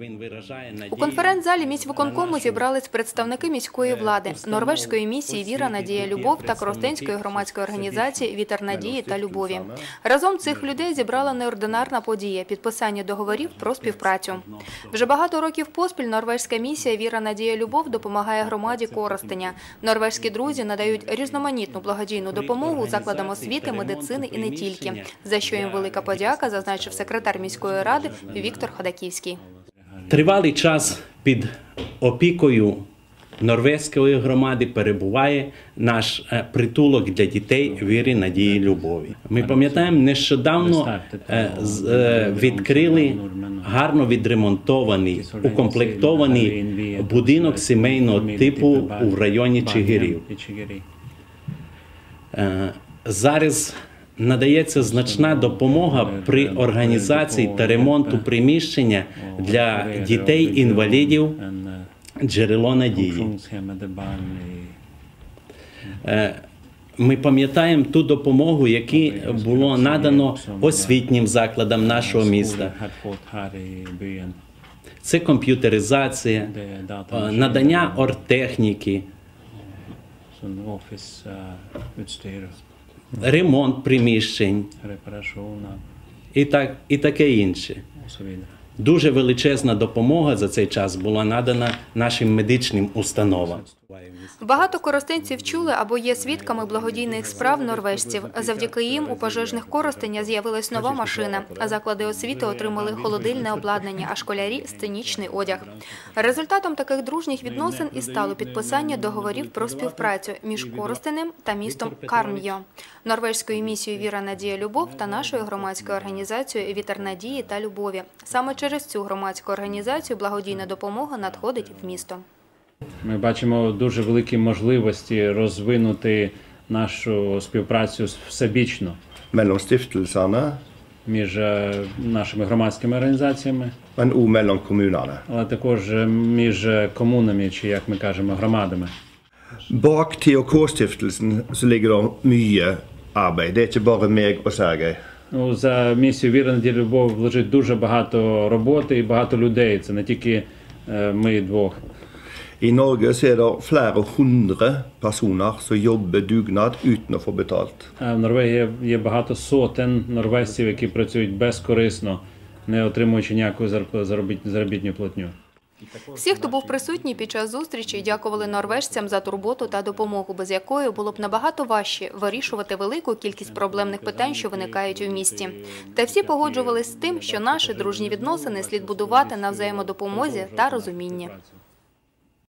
Він виражає надію. У конференц-залі міськвиконкому зібрались представники міської влади, норвежської місії Віра, Надія, Любов та Коростенської громадської організації Вітер надії та любові. Разом цих людей зібрала неординарна подія підписання договорів про співпрацю. Вже багато років поспіль норвежська місія Віра, Надія, Любов допомагає громаді Коростеня. Норвежські друзі надають різноманітну благодійну допомогу закладам освіти, медицини і не тільки. За що їм велика подяка, зазначив секретар міської ради Віктор Ходаківський. Тривалий час під опікою норвезької громади перебуває наш е, притулок для дітей віри, надії, любові. Ми пам'ятаємо, нещодавно е, е, відкрили гарно відремонтований, укомплектований будинок сімейного типу у районі Чигирів. Зараз надається значна допомога при організації та ремонту приміщення для дітей-інвалідів джерело надії. Е, Ми пам'ятаємо ту допомогу, яку було надано освітнім закладам нашого міста. Це комп'ютеризація, е, надання Office-utstyr, ремонт приміщень і, так, і таке інше. Дуже величезна допомога за цей час була надана нашим медичним установам. Багато коростенців чули або є свідками благодійних справ норвежців. Завдяки їм у пожежних Коростеня з'явилась нова машина. а Заклади освіти отримали холодильне обладнання, а школярі сценічний одяг. Результатом таких дружніх відносин і стало підписання договорів про співпрацю між Коростенем та містом Карм'йо, норвежською місією Віра Надія Любов та нашою громадською організацією Вітер Надії та Любові. Саме через цю громадську організацію благодійна допомога надходить в місто. Ми бачимо дуже великі можливості розвинути нашу співпрацю всебічно mellom stiftelsene, між е, нашими громадськими організаціями, men òg mellom kommunene. але також е, між комунами, чи як ми кажемо, громадами. Bak THK-stiftelsen så ligger det mye arbeid. Det er ikke bare meg og Sergej. Ну, за місію Віра Надія Любов лежить дуже багато роботи і багато людей. Це не тільки е, ми двох. I Norge så er det flere hundre personer som jobber dugnad uten å få betalt. Норвегії є багато сотень норвежців, які працюють безкорисно, не отримуючи заробіт- заробітну платню. Всі, хто був присутній під час зустрічі, дякували норвежцям за турботу та допомогу, без якої було б набагато важче вирішувати велику кількість проблемних питань, що виникають у місті. Та всі погоджувались з тим, що наші дружні відносини слід будувати на взаємодопомозі та розумінні.